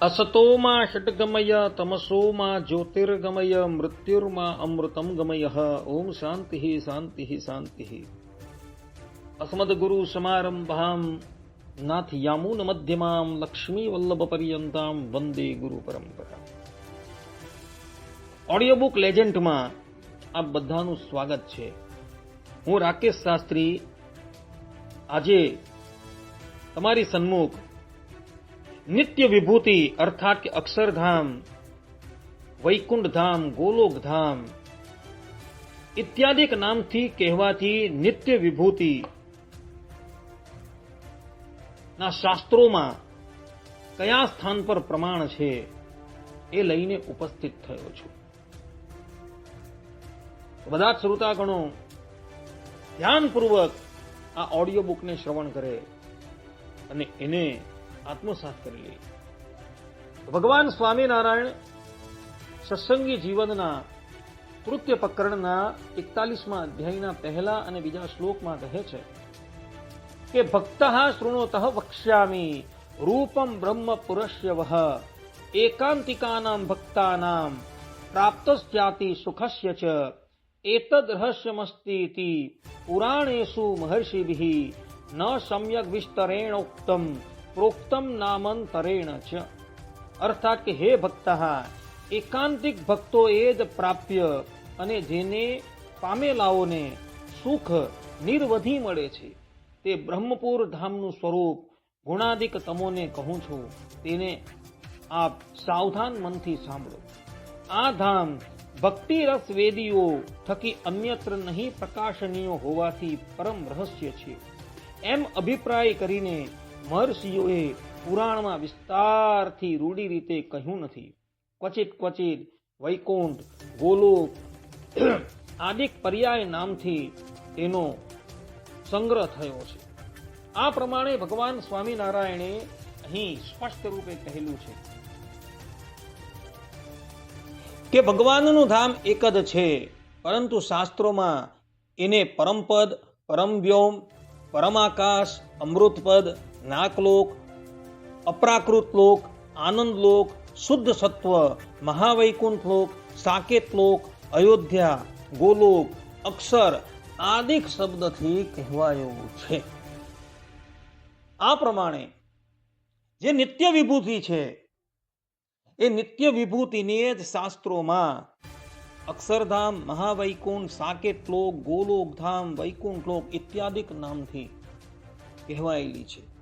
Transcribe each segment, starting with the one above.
અસતોમાં ષટગમય તમસોમાં જ્યોતિર્ગમય મૃત્યુર્મા અમૃતમ ગમય ઓમ શાંતિ શાંતિ શાંતિ અસ્મદગુરુ સમારંભામ નાથ નાથયામૂન મધ્યમામ લક્ષ્મીવલ્લભ પર્યંતામ વંદે ગુરુ પરંપરા audio book લેજન્ડમાં આપ બધાનું સ્વાગત છે. હું રાકેશ શાસ્ત્રી. આજે તમારી સન્મુખ નિત્ય વિભૂતિ અર્થાત કે અક્ષરધામ વૈકુંઠ ધામ ગોલોક ઇત્યાદિક નામથી કહેવાતી નિત્ય વિભૂતિ ના શાસ્ત્રોમાં કયા સ્થાન પર પ્રમાણ છે એ લઈને ઉપસ્થિત થયો છું બધા જ શ્રોતાગણો ધ્યાનપૂર્વક આ ઓડિયો બુકને શ્રવણ કરે અને એને આત્મસાત કરી લઈએ ભગવાન સ્વામિનારાયણ સત્સંગી જીવનના તૃતીય પ્રકરણના એકતાલીસમાં અધ્યાયના પહેલા અને બીજા શ્લોકમાં કહે છે કે, ભક્ત શૃણોત વક્ષ્યામી રૂપમ બ્રહ્મ પુરસ્ય વહ એકાંતિકાનામ ભક્તાનામ પ્રાપ્તસ્યાતિ સુખસ્ય ચ એતદ રહસ્યમસ્તીતિ પુરાણેષુ મહર્ષિભિ ન સમ્યક વિસ્તરેણોક્તમ પ્રોક્તમ નામંતરેણ ચ અર્થાત કે હે ભક્તઃ એકાંતિક ભક્તો એ જ પ્રાપ્ય અને જેને પામેલાઓને સુખ નિર્વધિ મળે છે તે બ્રહ્મપુર ધામનું સ્વરૂપ ગુણાદિક તમોને કહું છું તેને આપ સાવધાન મનથી સાંભળો આ ધામ ભક્તિ રસ વેદીઓ થકી અન્યત્ર નહીં પ્રકાશનીય હોવાથી પરમ રહસ્ય છે એમ અભિપ્રાય કરીને મહર્ષિઓએ પુરાણમાં વિસ્તારથી રૂઢી રીતે કહ્યું નથી. ક્વચિત ક્વચિત, વૈકુંઠ, ગોલોક, આદિક પર્યાય નામથી તેનો સંગ્રહ થયો છે. આ પ્રમાણે ભગવાન સ્વામિનારાયણે અહીં સ્પષ્ટ રૂપે કહેલું છે કે ભગવાનનું ધામ એક જ છે, પરંતુ શાસ્ત્રોમાં એને પરમપદ, પરમવ્યોમ, પરમાકાશ, અમૃતપદ નાકલોક અપ્રાકૃત લોક, આનંદ લોક, શુદ્ધ સત્વ, મહાવૈકુંઠ લોક, સાકેત લોક, અયોધ્યા, ગોલોક, અક્ષર આદિક શબ્દથી કહેવાયું છે. આ પ્રમાણે જે નિત્ય વિભૂતિ છે, એ નિત્ય વિભૂતિની જ શાસ્ત્રોમાં અક્ષરધામ, મહાવૈકુંઠ, સાકેત લોક ગોલોકધામ વૈકુંઠ લોક ઇત્યાદિક નામથી કહેવાયેલી છે.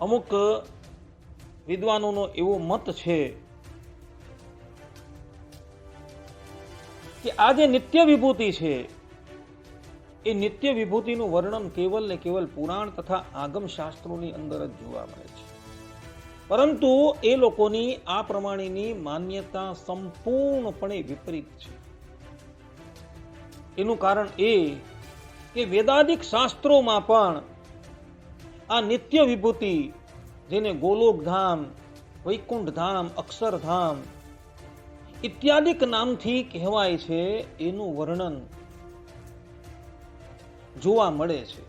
અમુક વિદ્વાનોનો એવો મત છે કે આ જે નિત્ય વિભૂતિ છે, એ નિત્ય વિભૂતિનું વર્ણન કેવલ ને કેવલ પુરાણ તથા આગમ શાસ્ત્રોની અંદર જ જોવા મળે છે. પરંતુ એ લોકોની આ પ્રમાણેની માન્યતા સંપૂર્ણપણે વિપરીત છે. એનું કારણ એ કે વેદાદિક શાસ્ત્રોમાં પણ આ નિત્ય વિભૂતિ જેને ગોલોક ધામ, વૈકુંઠ ધામ અક્ષરધામ ઇત્યાદિક નામથી કહેવાય છે, એનું વર્ણન જોવા મળે છે.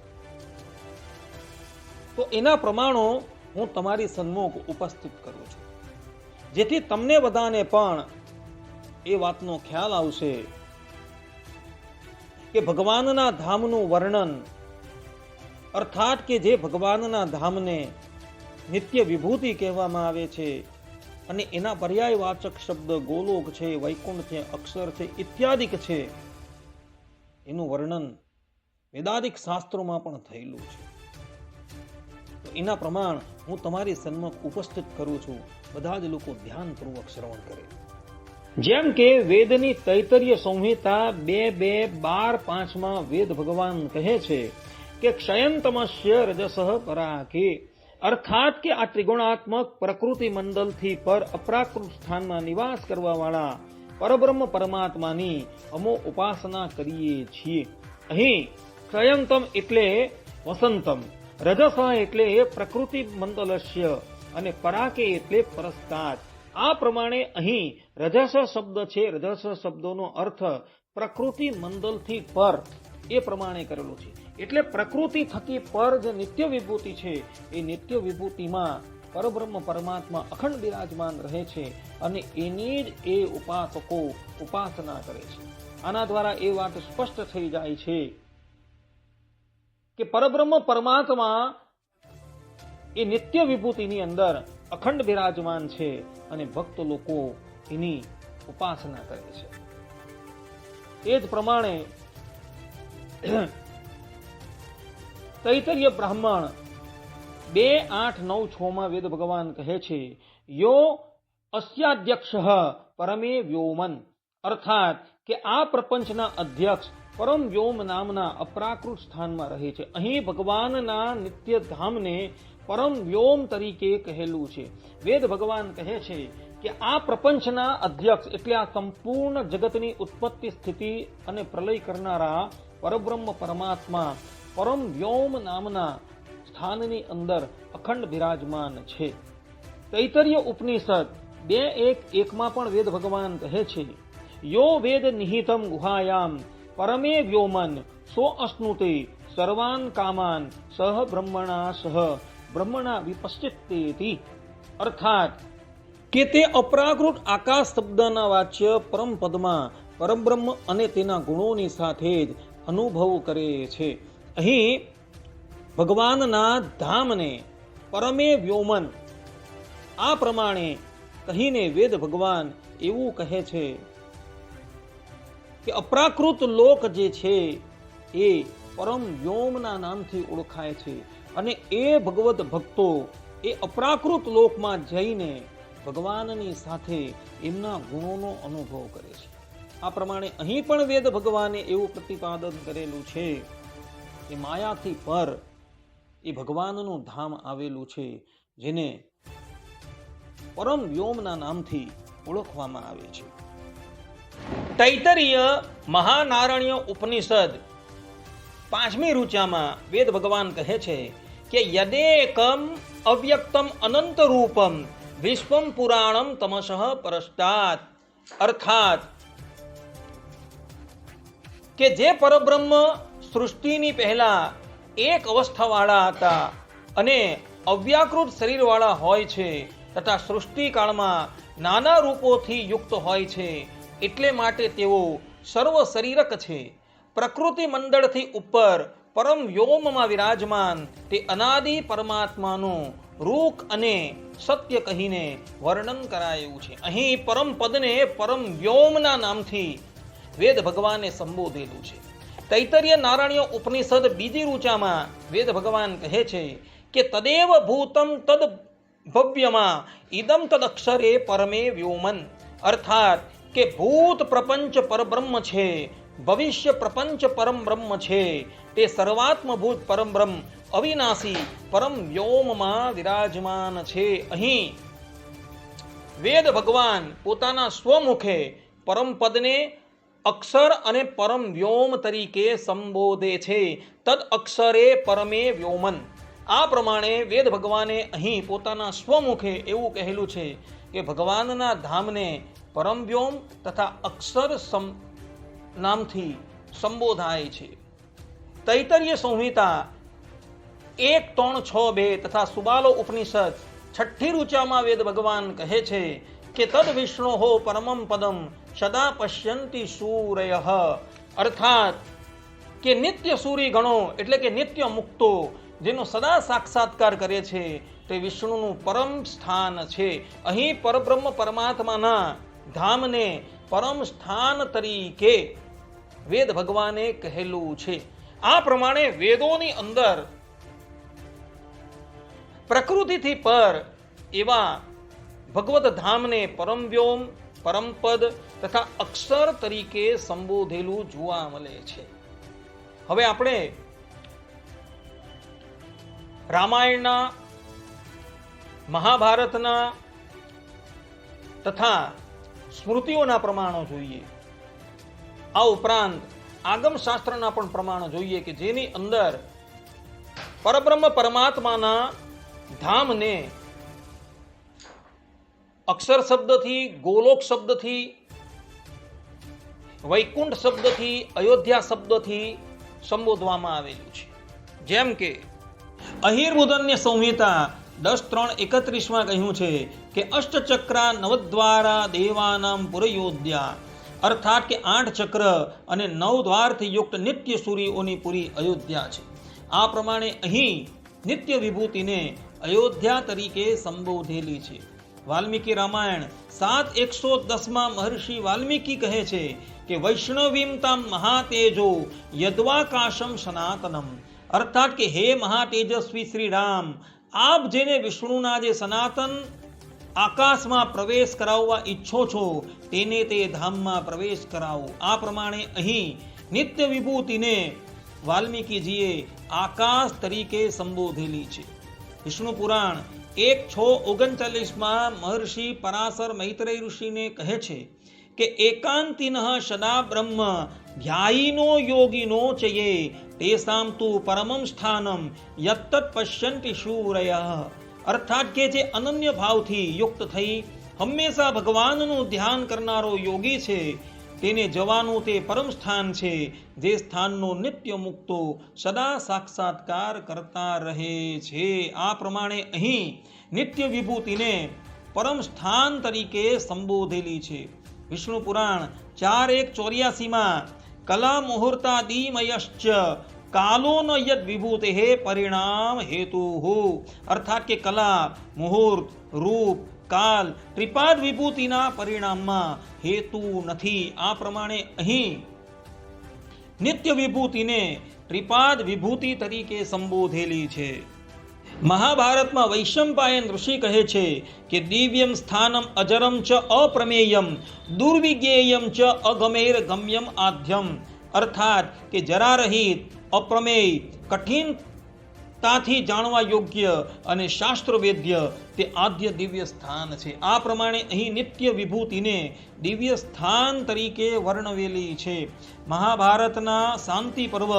તો એના પ્રમાણો હું તમારી સન્મુખ ઉપસ્થિત કરું છું. જેથી તમને બધાને પણ એ વાતનો ખ્યાલ આવશે કે ભગવાનના ધામનું વર્ણન અર્થાત કે જે ભગવાનના ધામને નિત્ય વિભૂતિ કહેવામાં આવે છે અને એના પર્યાયવાચક શબ્દ ગોલોક છે, વૈકુંઠ છે, અક્ષર છે, ઇત્યાદિક છે, એનું વર્ણન વેદાદિક શાસ્ત્રોમાં પણ થયેલું છે. એના પ્રમાણ હું તમારી સન્મુખ ઉપસ્થિત કરું છું. બધા જ લોકો ધ્યાનપૂર્વક શ્રવણ કરે. જેમ કે વેદની તૈતરીય સંહિતા બે બે બાર પાંચમાં વેદ ભગવાન કહે છે કે ક્ષયંતમસ્ય રજસઃ પરાકે અર્થાત કે આ ત્રિગુણાત્મક પ્રકૃતિ મંડલથી પર અપ્રાકૃત સ્થાનમાં નિવાસ કરવાવાળા પરબ્રહ્મ પરમાત્માની અમો ઉપાસના કરીએ છીએ અહીં ક્ષયંતમ એટલે વસંતમ રજસ એટલે પ્રકૃતિ મંડલસ્ય અને પરાકે એટલે પરસ્તાત આ પ્રમાણે અહીં રજસ શબ્દ છે રજસ શબ્દોનો અર્થ પ્રકૃતિ મંડલથી પર એ પ્રમાણે કરેલો છે એટલે પ્રકૃતિ થકી પર જે નિત્ય વિભૂતિ છે, એ નિત્ય વિભૂતિમાં પરબ્રહ્મ પરમાત્મા અખંડ બિરાજમાન રહે છે અને એની જ એ ઉપાસકો ઉપાસના કરે છે. આના દ્વારા એ વાત સ્પષ્ટ થઈ જાય છે કે પરબ્રહ્મ પરમાત્મા એ નિત્ય વિભૂતિની અંદર અખંડ બિરાજમાન છે અને ભક્ત લોકો એની ઉપાસના કરે છે. એ જ પ્રમાણે તૈતરીય બ્રાહ્મણ બે આઠ નવ છ માં વેદ ભગવાન કહે છે, યો અસ્યાધ્યક્ષ પરમે વ્યોમન. અર્થાત કે આ પ્રપંચના અધ્યક્ષ પરમ વ્યોમ નામના અપ્રાકૃત સ્થાનમાં રહે છે. અહીં ભગવાનના નિત્ય ધામને પરમ વ્યોમ તરીકે કહેલું છે. વેદ ભગવાન કહે છે કે આ પ્રપંચના અધ્યક્ષ એટલે આ સંપૂર્ણ જગતની ઉત્પત્તિ સ્થિતિ અને પ્રલય કરનારા પરબ્રહ્મ પરમાત્મા પરમ વ્યોમ નામના સ્થાનની અંદર અખંડ બિરાજમાન છે. તૈતરીય ઉપનિષદ બે એક એકમાં પણ વેદ ભગવાન કહે છે, યો વેદ નિહિતમ ગુહાયામ, પરમે વ્યોમન, સો અશ્નુતે, સર્વાન કામાન, સહ બ્રહ્મણા સહ, બ્રહ્મણા વિપશ્ચિત અર્થાત કે તે અપરાકૃત આકાશ શબ્દના વાચ્ય પરમ પદમાં પરબ્રહ્મ અને તેના ગુણોની સાથે જ અનુભવ કરે છે. અહીં ભગવાનના ધામને પરમે વ્યોમન. આ પ્રમાણે કહીને વેદ ભગવાન એવું કહે છે કે અપ્રાકૃત લોક જે છે એ પરમ વ્યોમના નામથી ઓળખાય છે અને એ ભગવત ભક્તો એ અપ્રાકૃત લોકમાં જઈને ભગવાનની સાથે એમના ગુણોનો અનુભવ કરે છે. આ પ્રમાણે અહીં પણ વેદ ભગવાને એવું પ્રતિપાદન કરેલું છે કે માયાથી પર એ ભગવાનનું ધામ આવેલું છે, જેને પરમ વ્યોમના નામથી ઓળખવામાં આવે છે. તૈતરીય મહાનારણ્ય ઉપનિષદ પાંચમી ઋચામાં વેદ ભગવાન કહે છે કે યદેકમ અવ્યક્તમ અનંત રૂપમ વિશ્વમ પુરાણમ તમસઃ પરસ્તાત. અર્થાત કે જે પરબ્રહ્મ સૃષ્ટિની પહેલા એક અવસ્થાવાળા હતા અને અવ્યાકૃત શરીરવાળા હોય છે તથા સૃષ્ટિકાળમાં નાના રૂપોથી યુક્ત હોય છે એટલે માટે તેઓ સર્વ શરીરક છે. પ્રકૃતિ મંડળથી ઉપર પરમ વ્યોમમાં વિરાજમાન તે અનાદિ પરમાત્માનું રૂખ અને સત્ય કહીને વર્ણન કરાયું છે. અહીં પરમ પદને પરમ વ્યોમના નામથી વેદ ભગવાને સંબોધેલું છે. તૈતરીય નારાયણ્ય ઉપનિષદ બીજી રૂચામાં વેદ ભગવાન કહે છે કે તદેવ ભૂતમ તદ ભવ્યમાં ઇદમ તદ અક્ષરે પરમે વ્યોમન. અર્થાત કે ભૂત પ્રપંચ પરબ્રહ્મ છે, ભવિષ્ય પ્રપંચ પરમ બ્રહ્મ છે, તે સર્વાત્મભૂત પરમ બ્રહ્મ, અવિનાશી પરમ વ્યોમમાં વિરાજમાન છે. અહીં વેદ ભગવાન પોતાના સ્વમુખે પરમ પદને અક્ષર અને પરમ વ્યોમ તરીકે સંબોધે છે. તદ અક્ષરે પરમે વ્યોમન. આ પ્રમાણે વેદ ભગવાને અહીં પોતાના સ્વમુખે એવું કહેલું છે કે ભગવાનના ધામને પરમ વ્યોમ તથા અક્ષર સમ નામથી સંબોધાય છે. તૈતરીય સંહિતા એક ત્રણ છ બે તથા સુબાલો ઉપનિષદ છઠ્ઠી રૂચામાં વેદ ભગવાન કહે છે કે તદ વિષ્ણુ હો પરમમ પદમ સદા પશ્યંતી સૂરય. અર્થાત કે નિત્ય સૂરી ગણો એટલે કે નિત્ય મુક્તો જેનો સદા સાક્ષાત્કાર કરે છે તે વિષ્ણુનું પરમ સ્થાન છે. અહીં પરબ્રહ્મ પરમાત્માના ધામને પરમ સ્થાન તરીકે વેદ ભગવાને કહેલું છે. આ પ્રમાણે વેદોની અંદર પ્રકૃતિથી પર એવા ભગવત ધામને પરમ વ્યોમ પરમપદ તથા અક્ષર તરીકે સંબોધેલું જોવા મળે છે. હવે આપણે રામાયણના, મહાભારતના તથા સ્મૃતિઓના પ્રમાણો જોઈએ. આ ઉપરાંત આગમ શાસ્ત્રના પણ પ્રમાણો જોઈએ કે જેની અંદર પરબ્રહ્મ પરમાત્માના ધામને અક્ષર શબ્દથી, ગોલોક શબ્દથી વૈકુંઠ શબ્દથી, અયોધ્યા શબ્દથી સંબોધવામાં આવેલું છે. જેમ કે અહિર્બુદન્ય સંહિતા દસ ત્રણ એકત્રીસમાં કહ્યું છે કે, અષ્ટચક્રા નવદ્વારા દેવાનામ પુરયોધ્યા. અર્થાત કે, આઠ ચક્ર અને નવ દ્વારથી યુક્ત નિત્ય સૂરીઓની પૂરી અયોધ્યા છે. આ પ્રમાણે અહીં નિત્ય વિભૂતિને અયોધ્યા તરીકે સંબોધેલી છે. વાલ્મીકી રામાયણ સાત એકસો દસમાં મહર્ષિ વાલ્મીકી કહે છે કે વૈષ્ણવીમ તામ મહાતેજો યદ્વાકાશમ સનાતનમ. અર્થાત કે હે મહાતેજસ્વી શ્રી રામ આપ જેને વિષ્ણુના જે સનાતન આકાશમાં પ્રવેશ કરાવવા ઈચ્છો છો, તેને તે ધામમાં પ્રવેશ કરાવો. આ પ્રમાણે અહીં નિત્ય વિભૂતિને વાલ્મીકીજીએ આકાશ તરીકે સંબોધેલી છે. વિષ્ણુ પુરાણ એક છ ઓગણચાલીસમાં મહર્ષિ પરાશર મૈત્રેય ઋષિને કહે છે કે એકાંતિન સદા બ્રહ્મ ધ્યાયીનો યોગીનો ચયે તેસામ તુ પરમમ સ્થાનમ યત્તત પશ્યંતિ શૂરય। અર્થાત કે જે અનન્ય ભાવથી યુક્ત થઈ હંમેશા ભગવાનનું ધ્યાન કરનારો યોગી છે તેને જવાનું તે પરમ સ્થાન છે, જે સ્થાનનો નિત્ય મુક્તો સદા સાક્ષાત્કાર કરતા રહે છે. આ પ્રમાણે અહીં નિત્ય વિભૂતિને પરમ સ્થાન તરીકે સંબોધેલી છે. વિષ્ણુ પુરાણ ચાર એક ચોર્યાસીમાં, કલા મુહૂર્તાદિમયશ્ચ કાલો ન યદ વિભૂતે પરિણામ હેતુ. અર્થાત કે કલા, મુહૂર્ત, રૂપ કાલ ત્રિપાદ વિભૂતિના પરિણામમાં હેતુ નથી. આ પ્રમાણે અહીં નિત્ય વિભૂતિને ત્રિપાદ વિભૂતિ તરીકે સંબોધેલી છે. મહાભારતમાં વૈશંપાયન ઋષિ કહે છે કે દિવ્યમ સ્થાનમ અજરમ ચ અપ્રમેયમ, દુર્વિજ્ઞેયમ ચ અગમેર ગમ્યમ આધ્યમ અર્થાત કે જરારહિત, અપ્રમેય કઠિનતાથી જાણવા યોગ્ય અને શાસ્ત્ર વેદ્ય તે આદ્ય દિવ્ય સ્થાન છે. આ પ્રમાણે અહીં નિત્ય વિભૂતિને દિવ્ય સ્થાન તરીકે વર્ણવેલી છે. મહાભારતના શાંતિ પર્વ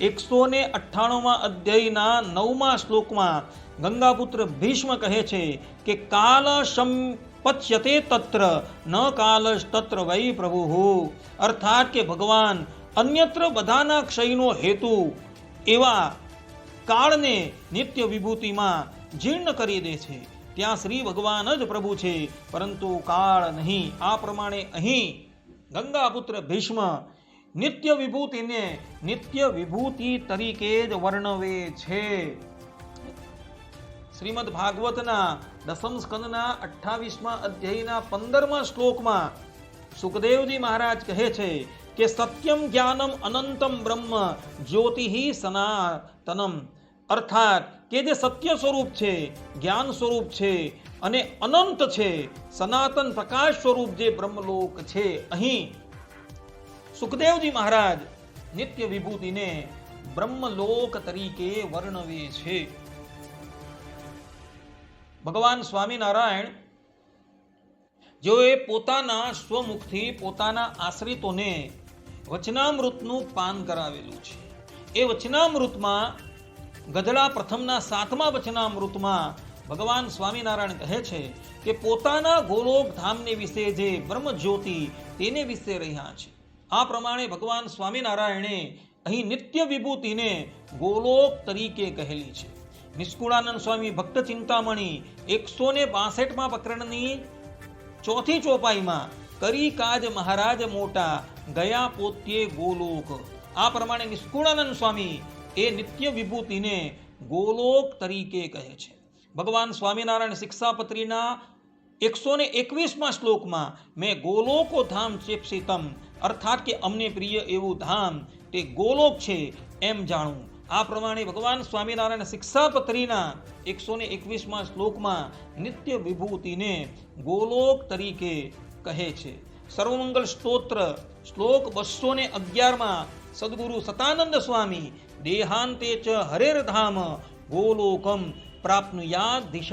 એકસો ને અઠ્ઠાણુંમાં અધ્યાયના નવમા શ્લોકમાં ગંગાપુત્ર ભીષ્મ કહે છે કે કાલ સંપચ્યતે તત્ર, ન કાલશ તત્ર વૈ પ્રભુ. અર્થાત કે ભગવાન અન્યત્ર બધાના ક્ષયનો હેતુ એવા કાળને નિત્ય વિભૂતિમાં જીર્ણ કરી દે છે. ત્યાં શ્રી ભગવાન જ પ્રભુ છે, પરંતુ કાળ નહીં. આ પ્રમાણે અહીં ગંગાપુત્ર ભીષ્મ નિત્ય વિભૂતિને નિત્ય વિભૂતિ તરીકે જ વર્ણવે છે. શ્રીમદ ભાગવતના દસમ સ્કંદના અઠ્ઠાવીસમાં અધ્યાયના પંદરમા શ્લોકમાં સુખદેવજી મહારાજ કહે છે કે, સત્યમ જ્ઞાનમ અનંતમ બ્રહ્મ જ્યોતિ સનાતનમ. અર્થાત કે જે સત્ય સ્વરૂપ છે, જ્ઞાન સ્વરૂપ છે અને અનંત છે, સનાતન પ્રકાશ સ્વરૂપ જે બ્રહ્મલોક છે. અહીં સુખદેવજી મહારાજ નિત્ય વિભૂતિને બ્રહ્મલોક તરીકે વર્ણવે છે. ભગવાન સ્વામિનારાયણ જેઓએ પોતાના સ્વમુખથી પોતાના આશ્રિતોને વચનામૃતનું પાન કરાવેલું છે. એ વચનામૃતમાં ગધડા પ્રથમના સાતમા વચનામૃતમાં ભગવાન સ્વામિનારાયણ કહે છે કે પોતાના ગોલોક ધામને વિશે જે બ્રહ્મ જ્યોતિ તેને વિશે રહ્યા છે. આ પ્રમાણે ભગવાન સ્વામિનારાયણે અહીં નિત્ય વિભૂતિને ગોલોક તરીકે કહેલી છે. નિષ્કુળાનંદ સ્વામી ભક્ત ચિંતામણી એકસો ને બાસઠમાં પ્રકરણની ચોથી ચોપાઈમાં કરી કાજ મહારાજ મોટા ગયા પોત્યે ગોલોક. આ પ્રમાણે નિષ્કુળાનંદ સ્વામી એ નિત્ય વિભૂતિને ગોલોક તરીકે કહે છે. ભગવાન સ્વામિનારાયણ શિક્ષાપત્રીના એકસો ને એકવીસમાં શ્લોકમાં, મેં ગોલોકો ધામ ચેપસિતમ, અર્થાત કે અમને પ્રિય એવું ધામ, તે ગોલોક છે એમ જાણવું આ પ્રમાણે ભગવાન સ્વામિનારાયણ શિક્ષાપત્રીના એકસો ને એકવીસમાં શ્લોકમાં નિત્ય વિભૂતિને ગોલોક તરીકે કહે છે. સર્વમંગલ સ્તોત્ર, શ્લોક બસો ને અગિયારમાં, સદગુરુ સતાનંદ સ્વામી દેહાંતે ચ હરેરધામ ગોલોકમ પ્રાપ્નુયા દિશ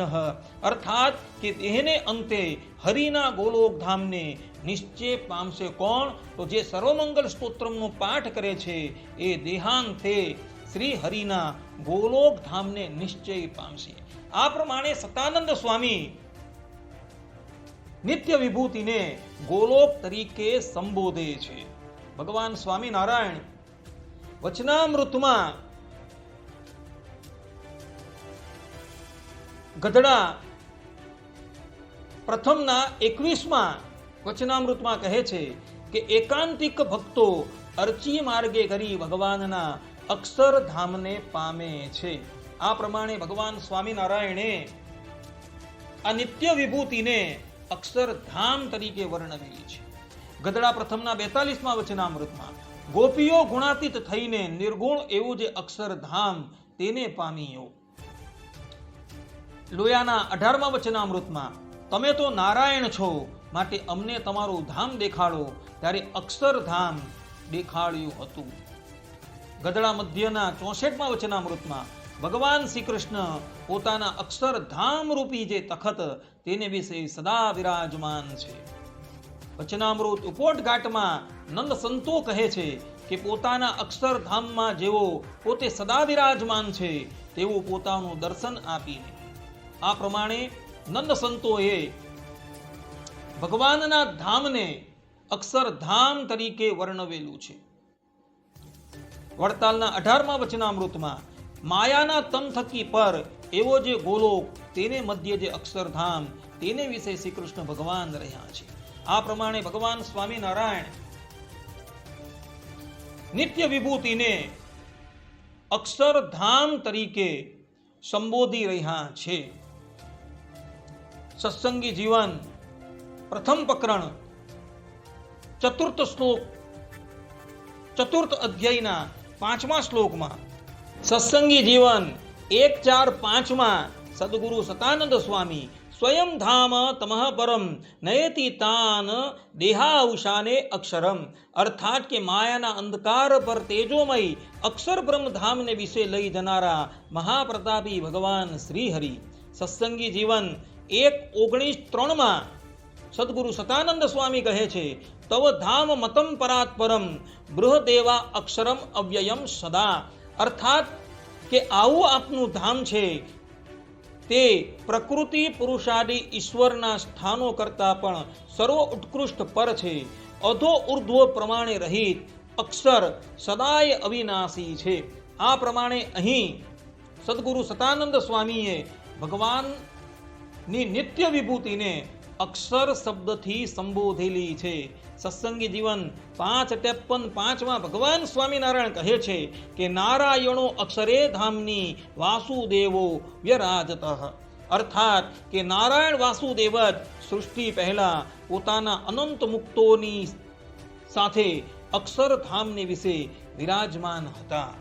અર્થાત કે દેહને અંતે હરિના ગોલોક ધામને નિશ્ચય પામશે કોણ તો જે સર્વમંગલ સ્તોત્રમનો પાઠ કરે છે એ દેહાંતે શ્રી હરિના ગોલોક ધામને નિશ્ચય પામશે આ પ્રમાણે સતાનંદ સ્વામી નિત્ય વિભૂતિને ગોલોક તરીકે સંબોધે છે ભગવાન સ્વામિનારાયણ વચનામૃતમાં ગધડા પ્રથમના એકવીસમાં વચનામૃતમાં કહે છે કે એકાંતિક ભક્તો અર્ચી માર્ગે કરી ભગવાનના અક્ષરધામને પામે છે. આ પ્રમાણે ભગવાન સ્વામિનારાયણે આ નિત્ય વિભૂતિને અક્ષરધામ તરીકે વર્ણવેલી છે. ગધડા પ્રથમના બેતાલીસમાં વચનામૃતમાં ગોપીઓ ગુણાતીત થઈને નિર્ગુણ એવું જે અક્ષરધામ તેને પામીઓ. લોયાના અઢારમા વચનામૃતમાં તમે તો નારાયણ છો, માટે અમને તમારું ધામ દેખાડો, ત્યારે અક્ષરધામ દેખાડ્યું હતું. ગદડા મધ્યના ચોસઠમાં વચનામૃતમાં ભગવાન શ્રી કૃષ્ણ પોતાના અક્ષરધામ રૂપી જે તખત, તેને વિશે સદા વિરાજમાન છે. વચનામૃત ઉપોટ ઘાટમાં નંદ સંતો કહે છે કે પોતાના અક્ષરધામમાં જેવો પોતે સદા વિરાજમાન છે, તેવું પોતાનું દર્શન આપીને. આ પ્રમાણે નંદ સંતોએ ભગવાનના ધામને અક્ષરધામ તરીકે વર્ણવેલું છે. વડતાલના અઢારમા વચનામૃતમાં, માયાના તમ થકી પર એવો જે ગોલોક, તેને મધ્ય જે અક્ષરધામ, તેને વિશે શ્રી કૃષ્ણ ભગવાન રહ્યા છે. આ પ્રમાણે ભગવાન સ્વામિનારાયણ નિત્ય વિભૂતિને અક્ષરધામ તરીકે સંબોધી રહ્યા છે. સત્સંગી જીવન, પ્રથમ પ્રકરણ ચતુર્થ શ્લોક, ચતુર્થ અધ્યાયના પાંચમા શ્લોકમાં, સત્સંગી જીવન એક ચાર પાંચમાં, સદગુરુ સતાનંદ સ્વામી સ્વયં ધામ તમઃ પરમ, નયતિ તાન દેહાઉશાને અક્ષરમ. અર્થાત કે માયાના અંધકાર પર તેજોમય અક્ષર બ્રહ્મ ધામને વિશે લઈ જનારા મહાપ્રતાપી ભગવાન શ્રીહરિ. સત્સંગી જીવન એક ઓગણીસ ત્રણમાં સદગુરુ સતાનંદ સ્વામી કહે છે, તવ ધામ મતમ પરાત પરમ, બૃહદેવા અક્ષરમ અવ્યયમ સદા. અર્થાત કે આવું આપનું ધામ છે તે પ્રકૃતિ પુરુષાદિ ઈશ્વરના સ્થાનો કરતાં પણ સર્વ ઉત્કૃષ્ટ પર છે. અધો ઉર્ધ્વ પ્રમાણે રહિત અક્ષર સદાય અવિનાશી છે. આ પ્રમાણે અહીં સદગુરુ સતાનંદ સ્વામીએ ભગવાનની નિત્ય વિભૂતિને અક્ષર શબ્દથી સંબોધેલી છે. સત્સંગી જીવન પાંચ ત્રેપન પાંચમાં ભગવાન સ્વામિનારાયણ કહે છે કે, નારાયણો અક્ષરે ધામની વાસુદેવો વ્યરાજત. અર્થાત કે, નારાયણ વાસુદેવ જ સૃષ્ટિ પહેલાં પોતાના અનંત મુક્તોની સાથે અક્ષરધામની વિશે વિરાજમાન હતા.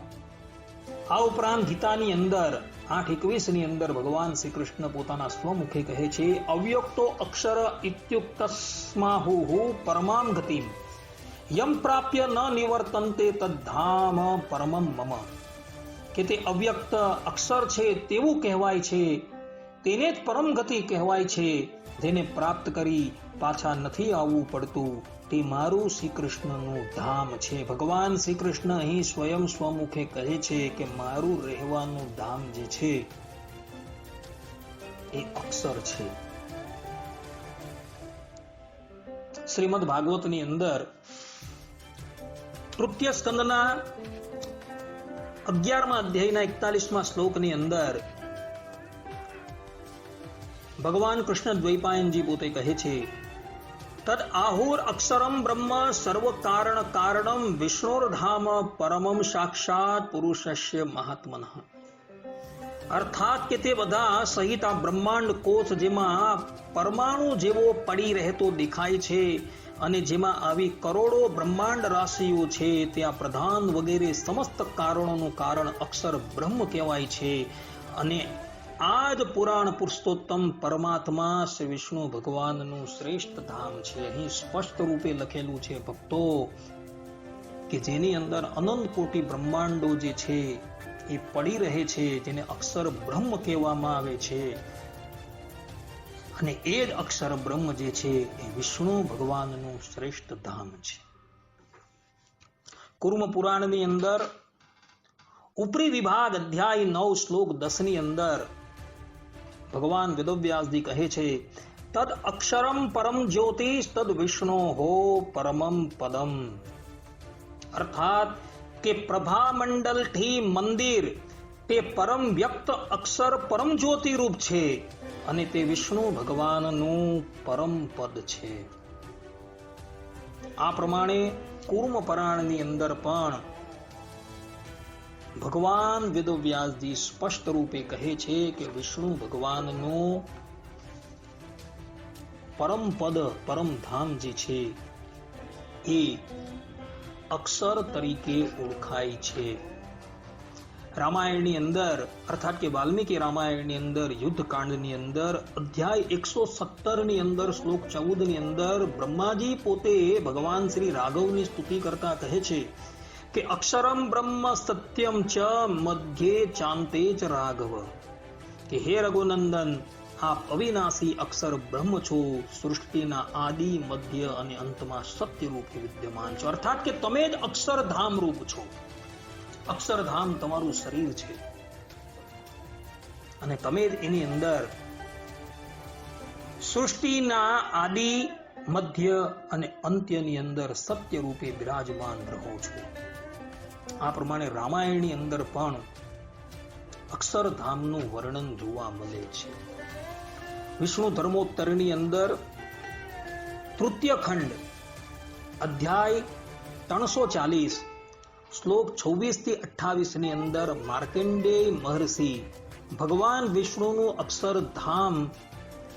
આ ઉપરાંત ગીતાની અંદર, આઠ એકવીસની અંદર ભગવાન શ્રી કૃષ્ણ પોતાના સ્વમુખે કહે છે, અવ્યક્તો અક્ષર ઇત્યુક્તસ્માહુ પરમામ ગતિ યમ પ્રાપ્ય ન નિવર્તનતે તદ્ધામ પરમમ મમ. કે તે અવ્યક્ત અક્ષર છે તેવું કહેવાય છે, તેને જ પરમ ગતિ કહેવાય છે, જેને પ્રાપ્ત કરી પાછા નથી આવવું પડતું. તે મારું શ્રી કૃષ્ણનું ધામ છે. ભગવાન શ્રી કૃષ્ણ અહીં સ્વયં સ્વમુખે કહે છે કે મારું રહેવાનું ધામ જે છે એ અક્ષર છે. શ્રીમદ ભાગવતની અંદર તૃતીય સ્કંદના અગિયારમા અધ્યાયના એકતાલીસમાં શ્લોકની અંદર ભગવાન કૃષ્ણ દ્વૈપાયનજી પોતે કહે છે તદ આહુર અક્ષરમ બ્રહ્મ સર્વ કારણ કારણમ વિષ્ણુર્ધામ પરમમ સાક્ષાત પુરુષસ્ય મહાત્મન અર્થાત કે તે બધા સહિત આ બ્રહ્માંડ કોષ જેમાં પરમાણુ જેવો પડી રહેતો દેખાય છે અને જેમાં આવી કરોડો બ્રહ્માંડ રાશિઓ છે ત્યાં પ્રધાન વગેરે સમસ્ત કારણોનું કારણ અક્ષર બ્રહ્મ કહેવાય છે અને આ જ પુરાણ પુરુષોત્તમ પરમાત્મા શ્રી વિષ્ણુ ભગવાનનું શ્રેષ્ઠ ધામ છે. અહીં સ્પષ્ટ રૂપે લખેલું છે, ભક્તો, કે જેની અંદર અનંત કોટી બ્રહ્માંડો જે છે, એ પડી રહે છે, જેને અક્ષર બ્રહ્મ કહેવામાં આવે છે. અને એ જ અક્ષર બ્રહ્મ જે છે, એ વિષ્ણુ ભગવાનનું શ્રેષ્ઠ ધામ છે. કુર્મ પુરાણની અંદર ઉપરી વિભાગ અધ્યાય નવ શ્લોક દસની અંદર ભગવાન વેદવ્યાસજી કહે છે, તદ અક્ષરમ પરમ જ્યોતિષ, તદ વિષ્ણુ હો પરમમ પદમ. અર્થાત કે પ્રભા મંડલથી મંદિર, તે પરમ વ્યક્ત અક્ષર પરમ જ્યોતિ રૂપ છે અને તે વિષ્ણુ ભગવાનનું પરમ પદ છે. આ પ્રમાણે કુર્મ પરાણની અંદર પણ ભગવાન વેદવ્યાસજી સ્પષ્ટ રૂપે કહે છે કે વિષ્ણુ ભગવાનનું પરમ પદ, પરમ ધામ જે છે, એ અક્ષર તરીકે ઓળખાય છે. રામાયણની અંદર, અર્થાત કે વાલ્મીકી રામાયણની અંદર યુદ્ધ કાંડની અંદર, અધ્યાય એકસો સત્તરની અંદર, શ્લોક ચૌદની અંદર બ્રહ્માજી પોતે ભગવાન શ્રી રાઘવની સ્તુતિ કરતા કહે છે કે અક્ષરમ બ્રહ્મ સત્યમ ચ મધ્યે ચાંતે જ રાઘવ. કે હે રઘુનંદન, આપ અવિનાશી અક્ષર બ્રહ્મ છો, સૃષ્ટિના આદિ, મધ્ય અને અંતમાં સત્ય રૂપે વિદ્યમાન છો. અર્થાત કે તમે જ અક્ષરધામ રૂપ છો. અક્ષરધામ તમારું શરીર છે. અને તમે જ એની અંદર સૃષ્ટિના આદિ, મધ્ય અને અંત્યની અંદર સત્ય રૂપે બિરાજમાન રહો છો. આ પ્રમાણે રામાયણની અંદર પણ અક્ષરધામનું વર્ણન જોવા મળે છે. વિષ્ણુ ધર્મોત્તરની અંદર તૃતીય ખંડ અધ્યાય ત્રણસો ચાલીસ, શ્લોક છવ્વીસથી અઠાવીસની અંદર માર્કંડેય મહર્ષિ ભગવાન વિષ્ણુનું અક્ષરધામ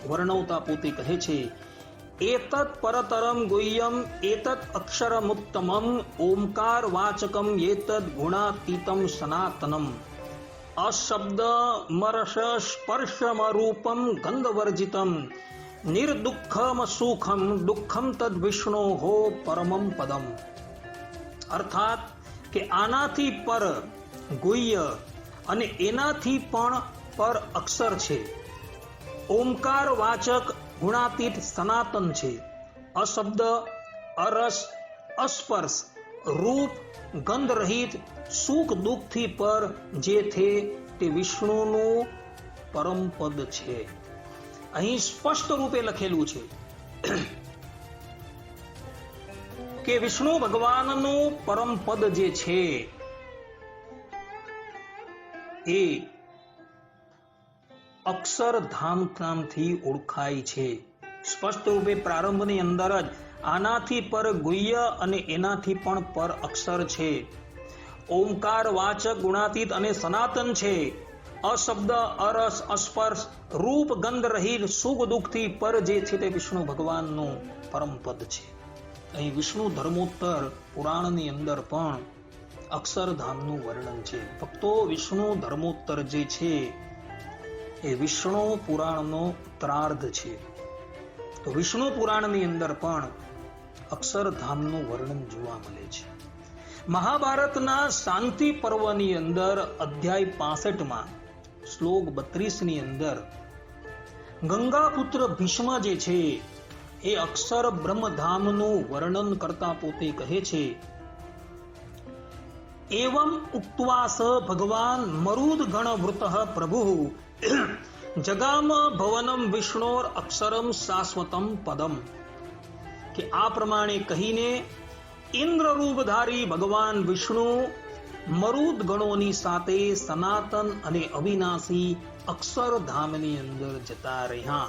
વર્ણવતા પોતે કહે છે એતત પરતરમ ગુહ્યમ એતત અક્ષરમુત્તમમ ઓમકાર વાચકમ એતદ ગુણાતીતમ સનાતનમ અશબ્દ મરસ સ્પર્શમરૂપમ ગંધવર્જિતમ નિર્દુઃખમ સુખમ દુઃખમ તદ વિષ્ણો હો પરમમ પદમ અર્થાત કે આનાથી પર ગુહ્ય અને એનાથી પણ પર અક્ષર છે ઓમકાર વાચક ગુણાતીત સનાતન છે. અશબ્દ, અરસ, અસ્પર્શ, રૂપ ગંધ રહિત સુખ દુઃખથી પર જે થે તે વિષ્ણુનું પરમ પદ છે. અહીં સ્પષ્ટ રૂપે લખેલું છે કે વિષ્ણુ ભગવાનનું પરમ પદ જે છે એ અક્ષરધામ નામથી ઓળખાય છે. સ્પષ્ટ રૂપે પ્રારંભની અંદર જ આનાથી પર ગુહ્ય અને એનાથી પણ પર અક્ષર છે. ઓમકાર વાચક ગુણાતીત અને સનાતન છે. અશબ્દ, અરસ, અસ્પર્શ, રૂપ, ગંધ રહિત, સુખ દુઃખથી પર જે છે તે વિષ્ણુ ભગવાનનું પરમ પદ છે. અહીં વિષ્ણુ ધર્મોત્તર પુરાણની અંદર પણ અક્ષરધામનું વર્ણન છે. ભક્તો વિષ્ણુ ધર્મોત્તર જે છે એ વિષ્ણુ પુરાણનો ઉત્તરાર્ધ છે. તો વિષ્ણુ પુરાણની અંદર પણ અક્ષરધામનું વર્ણન જોવા મળે છે. મહાભારતના શાંતિ પર્વની અંદર અધ્યાય પાસઠમાં શ્લોક બત્રીસની અંદર ગંગાપુત્ર ભીષ્મ જે છે એ અક્ષર બ્રહ્મધામનું વર્ણન કરતા પોતે કહે છે એવમ ઉક્ત્વા સ ભગવાન મરુદ ગણ વૃત પ્રભુ જગામ ભવનમ વિષ્ણોર અક્ષરમ શાશ્વતમ પદમ કે આ પ્રમાણે કહીને ઇન્દ્ર રૂપધારી ભગવાન વિષ્ણુ મરુદ ગણોની સાથે સનાતન અને અવિનાશી અક્ષરધામની અંદર જતા રહ્યા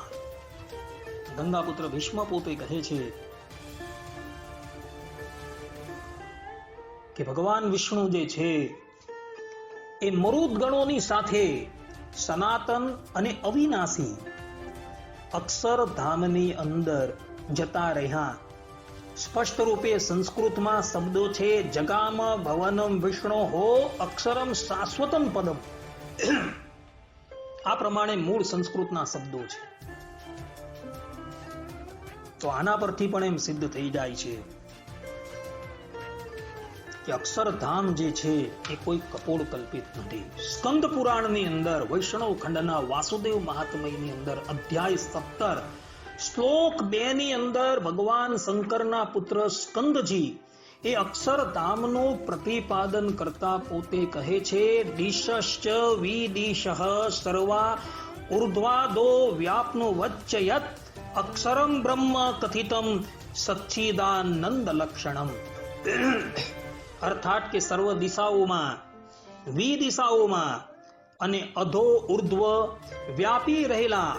ગંગાપુત્ર ભીષ્મ પોતે કહે છે કે ભગવાન વિષ્ણુ જે છે, એ મરુદ ગણોની સાથે સનાતન અને અવિનાશી અક્ષરધામની અંદર જતા રહ્યા. સ્પષ્ટ રૂપે સંસ્કૃતમાં શબ્દો છે, જગામ ભવનમ વિષ્ણુ હો અક્ષરમ શાશ્વતમ પદમ. આ પ્રમાણે મૂળ સંસ્કૃતના શબ્દો છે. તો આના પરથી પણ એમ સિદ્ધ થઈ જાય છે. કે અક્ષરધામ જે છે એ કોઈ કપોળ કલ્પિત નથી. સ્કંદ પુરાણની અંદર, વૈષ્ણવ ખંડના વાસુદેવ મહાત્મયની અંદર, અધ્યાય સત્તર, શ્લોક બે ની અંદર ભગવાન શંકરના પુત્ર સ્કંદજી એ અક્ષરધામનું પ્રતિપાદન કરતા પોતે કહે છે, દિશશ્ચ વિદિશ સર્વા ઉર્ધ્વાદો વ્યાપનો વચ્ચયત અક્ષરમ બ્રહ્મ કથિતમ સચ્ચિદાનંદ લક્ષણમ. અર્થાત કે સર્વ દિશાઓમાં વિ દિશાઓમાં અને અધો ઉર્ધ્વ વ્યાપી રહેલા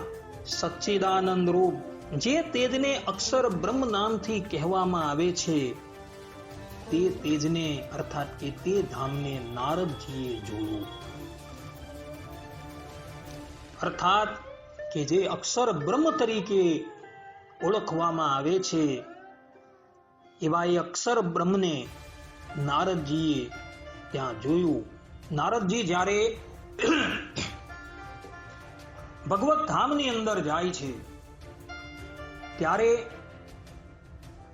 સચ્ચિદાનંદ રૂપ, જે તેજને અક્ષર બ્રહ્મ નામથી કહેવામાં આવે છે, તે તેજને, અર્થાત કે તે ધામને નારદજીએ જોયું. અર્થાત કે જે અક્ષર બ્રહ્મ તરીકે ઓળખવામાં આવે છે, એવા એ અક્ષર બ્રહ્મને નારદજીએ ત્યાં જોયું. નારદજી જ્યારે ભગવત ધામની અંદર જાય છે, ત્યારે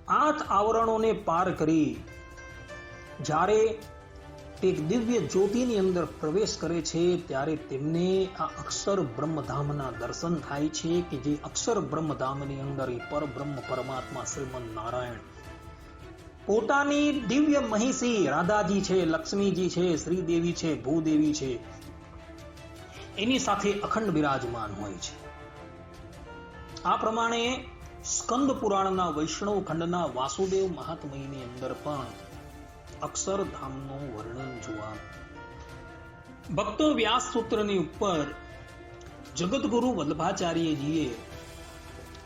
આઠ આવરણોને પાર કરી, જ્યારે એક દિવ્ય જ્યોતિની અંદર પ્રવેશ કરે છે, ત્યારે તેમને આ અક્ષર બ્રહ્મધામના દર્શન થાય છે કે જે અક્ષર બ્રહ્મધામની અંદર એ પરબ્રહ્મ પરમાત્મા શ્રીમદ નારાયણ પોતાની દિવ્ય મહિષી રાધાજી છે, લક્ષ્મીજી છે, શ્રીદેવી છે, ભૂદેવી છે. એની સાથે અખંડ બિરાજમાન હોય છે. આ પ્રમાણે સ્કંદ પુરાણના વૈષ્ણવ ખંડના વાસુદેવ મહાત્મયની અંદર પણ અક્ષરધામનું વર્ણન જોવા ભક્તો વ્યાસ સૂત્રની ઉપર જગતગુરુ વલ્લભાચાર્યજીએ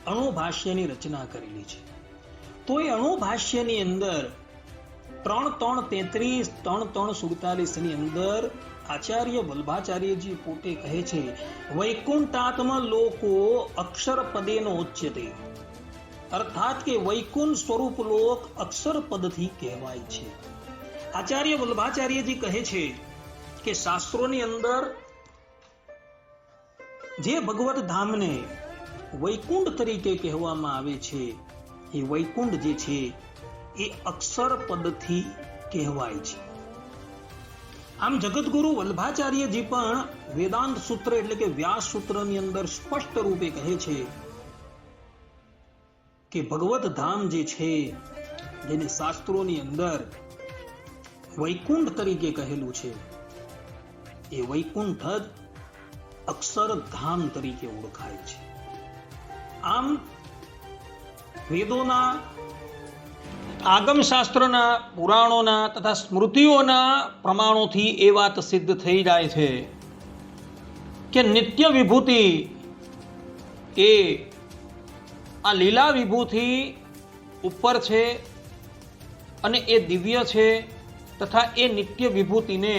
અણુભાષ્યની રચના કરેલી છે. તો એ અણુભાષ્યની અંદર ત્રણ ત્રણ તેત્રીસ, ત્રણ ત્રણ સુડતાલીસની અંદર આચાર્ય વલ્ભાચાર્યજી પોતે કહે છે, વૈકુંઠાત્મ લોકો અક્ષર પદેનો ઉચ્ચતે અર્થાત કે વૈકુંઠ સ્વરૂપ લોક અક્ષર પદથી કહેવાય છે. આચાર્ય વલ્ભાચાર્યજી કહે છે કે શાસ્ત્રોની અંદર જે ભગવત ધામને વૈકુંઠ તરીકે કહેવામાં આવે છે એ વૈકુંઠ જે છે, એ અક્ષર પદથી કહેવાય છે. આમ જગતગુરુ વલ્ભાચાર્યજી પણ વેદાંત સૂત્ર એટલે કે વ્યાસ સૂત્રની અંદર સ્પષ્ટ રૂપે કહે છે કે ભગવત ધામ જે છે, જેને શાસ્ત્રોની અંદર વૈકુંઠ તરીકે કહેલું છે, એ વૈકુંઠ જ અક્ષરધામ તરીકે ઓળખાય છે. આમ વેદોના આગમ શાસ્ત્રના પુરાણોના તથા સ્મૃતિઓના પ્રમાણોથી એ વાત સિદ્ધ થઈ જાય છે કે નિત્ય વિભૂતિ એ આ લીલા વિભૂતિ ઉપર છે અને એ દિવ્ય છે તથા એ નિત્ય વિભૂતિને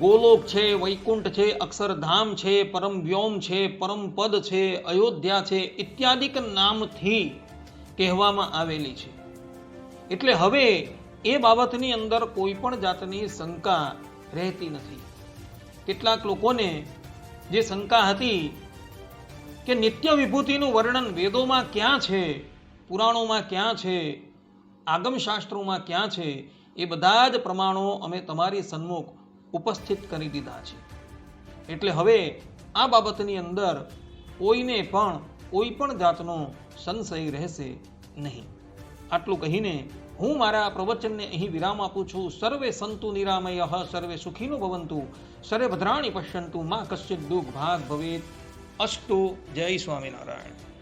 ગોલોક છે, વૈકુંઠ છે, અક્ષરધામ છે, પરમ વ્યોમ છે, પરમ પદ છે, અયોધ્યા છે, ઇત્યાદિક નામથી કહેવામાં આવેલી છે. એટલે હવે એ બાબતની અંદર કોઈ પણ જાતની શંકા રહેતી નથી. કેટલાક લોકોને જે શંકા હતી કે નિત્ય વિભૂતિનું વર્ણન વેદોમાં ક્યાં છે, પુરાણોમાં ક્યાં છે, આગમ શાસ્ત્રોમાં ક્યાં છે, એ બધા જ પ્રમાણો અમે તમારી સન્મુખ ઉપસ્થિત કરી દીધા છે. એટલે હવે આ બાબતની અંદર કોઈને પણ કોઈ પણ જાતનો સંશય રહેશે નહીં. આટલું કહીને હું મારા પ્રવચનને અહીં વિરામ આપું છું. સર્વે સંતુ નિરામય, સર્વે સુખીનો ભવંતુ. સર્વે ભદ્રાણી પશ્યંતુ. માં કશ્ચિત દુઃખ ભાગ ભવેત. અસ્તુ જય સ્વામિનારાયણ.